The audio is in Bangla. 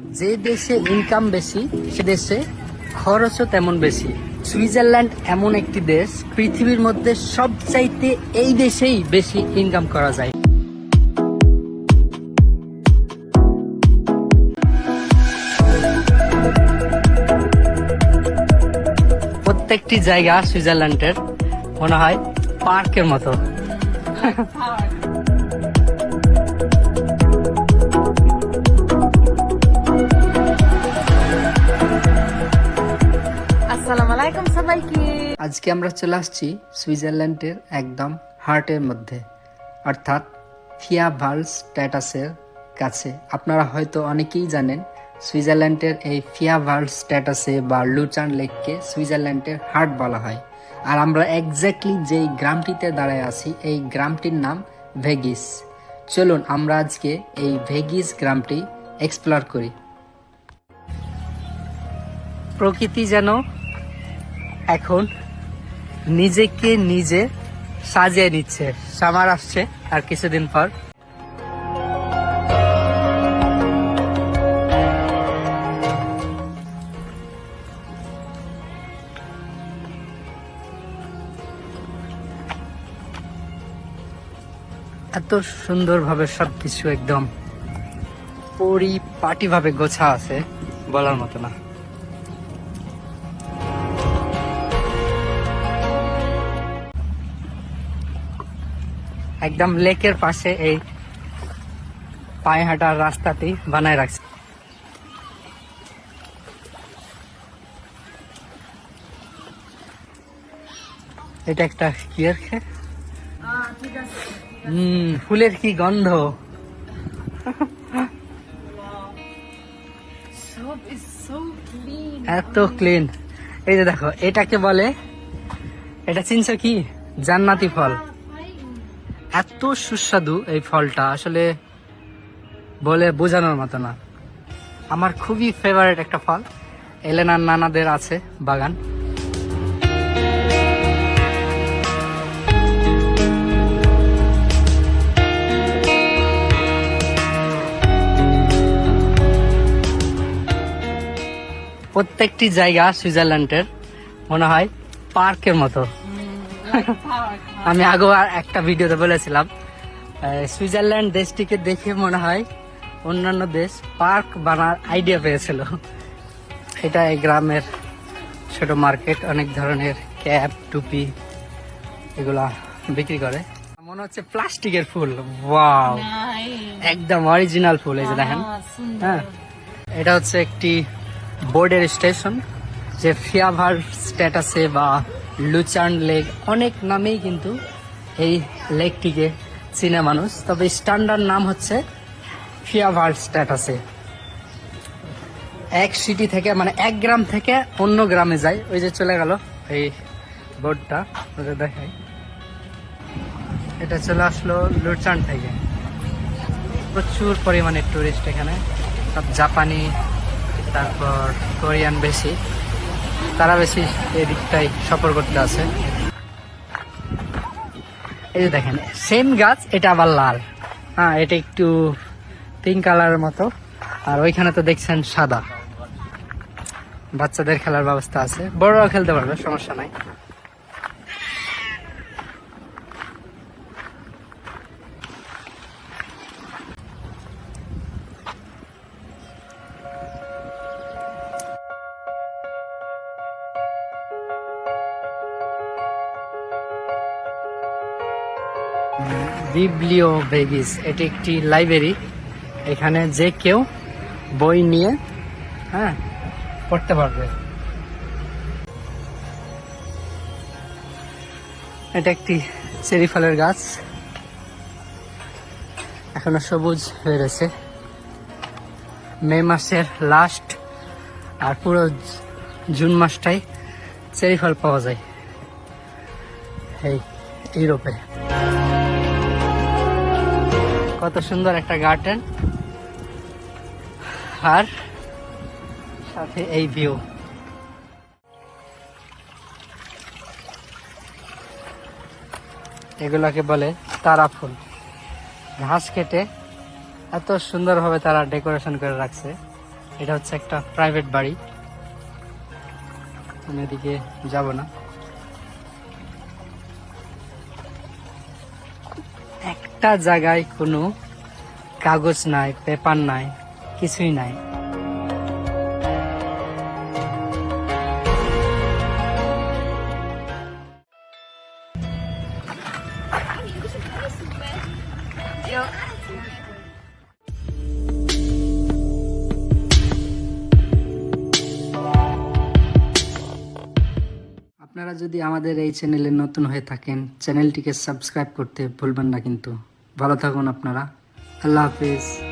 যে দেশে ইনকাম বেশি, সে দেশে খরচও তেমন বেশি। সুইজারল্যান্ড এমন একটি দেশ, পৃথিবীর মধ্যে সবচাইতে এই দেশেই বেশি ইনকাম করা যায়। প্রত্যেকটি জায়গা সুইজারল্যান্ডের, মনে হয় পার্কের মতো। আসসালামু আলাইকুম সবাইকে। আজকে আমরা চলে আসছি সুইজারল্যান্ডের একদম হার্টের মধ্যে, অর্থাৎ ফিয়া ভার্লস স্ট্যাটাসের কাছে। আপনারা হয়তো অনেকেই জানেন সুইজারল্যান্ডের এই ফিয়া ভার্লস স্ট্যাটাসে বা লুচান লেককে সুইজারল্যান্ডের হার্ট বলা হয়। আর আমরা এক্স্যাক্টলি যেই গ্রামটিতে দাঁড়ায় আছি, এই গ্রামটির নাম ভেগিস। চলুন আমরা আজকে এই ভেগিস গ্রামটি এক্সপ্লোর করি। প্রকৃতি যেন এখন নিজেকে নিজে সাজিয়ে নিচ্ছে। সামার আসছে আর কিছুদিন পর। এত সুন্দরভাবে সবকিছু একদম পরিপাটি ভাবে গোছা আছে, বলার মতো না। একদম লেকের পাশে এই পায়ে হাঁটার রাস্তাটি বানায় রাখছে। এটা একটা কিয়ের খে হম ফুলের কি গন্ধ? এত ক্লিন এই যে দেখো এটাকে বলে এটা চিনছো কি? জান্নাতি ফল। এত সুস্বাদু এই ফলটা, আসলে বলে বোঝানোর মতো না। আমার খুবই ফেভারিট একটা ফল। এলেনার নানাদের আছে বাগান। প্রত্যেকটি জায়গা সুইজারল্যান্ডের, মনে হয়, পার্কের মতো। আমি আগেও আর একটা ভিডিওতে বলেছিলাম সুইজারল্যান্ড দেশটিকে দেখে মনে হয় অন্যান্য দেশ পার্ক বানার আইডিয়া পেয়েছিল। এটা এই গ্রামের ছোট মার্কেট অনেক ধরনের ক্যাপ টুপি এগুলা বিক্রি করে। মনে হচ্ছে প্লাস্টিকের ফুল। ওয়াও! একদম অরিজিনাল ফুল এই যে দেখেন। হ্যাঁ এটা হচ্ছে একটি বোর্ডের স্টেশন যে ফিয়াভার স্ট্যাটাসে বা লুচার্ন লেক অনেক নামেই কিন্তু এই লেকটিকে চিনে মানুষ। তবে স্ট্যান্ডার্ড নাম হচ্ছে ফিয়াভার স্ট্যাটাসে। এক সিটি থেকে মানে এক গ্রাম থেকে অন্য গ্রামে যায়। ওই যে চলে গেল এই বোর্ডটা ওদের দেখাই। এটা চলে আসলো লুচার্ন থেকে। প্রচুর পরিমাণে টুরিস্ট এখানে। সব জাপানি, তারপর কোরিয়ান বেশি। তারা বেশি এদিকটাই দিকটাই সফর করতে আছে। এই যে দেখেন সেম গাছ, এটা আবার লাল। হ্যাঁ এটা একটু পিঙ্ক কালারের মতো। আর ওইখানে তো দেখছেন সাদা। বাচ্চাদের খেলার ব্যবস্থা আছে। বড়রাও খেলতে পারবে, সমস্যা নাই। বিবলিও বেগিস এটি একটি লাইব্রেরি। এখানে যে কেউ বই নিয়ে হ্যাঁ পড়তে পারবে। এটা একটি চেরি ফলের গাছ। এখনও সবুজ হয়ে রয়েছে। মে মাসের লাস্ট আর পুরো জুন মাসটাই চেরি ফল পাওয়া যায়। এই, ইউরোপে। কত সুন্দর একটা গার্ডেন। আর সাথে এই ভিউ। এগুলাকে বলে তারা ফুল। ঘাস কেটে এত সুন্দরভাবে তারা ডেকোরেশন করে রাখছে। এটা হচ্ছে একটা প্রাইভেট বাড়ি। আমি এদিকে যাব না। একটা জায়গায় কোনো কাগজ নাই, পেপার নাই, কিছুই নাই। আপনারা যদি আমাদের এই চ্যানেলে নতুন হয়ে থাকেন, চ্যানেলটিকে সাবস্ক্রাইব করতে ভুলবেন না কিন্তু। ভালো থাকুন আপনারা। আল্লাহ হাফিজ।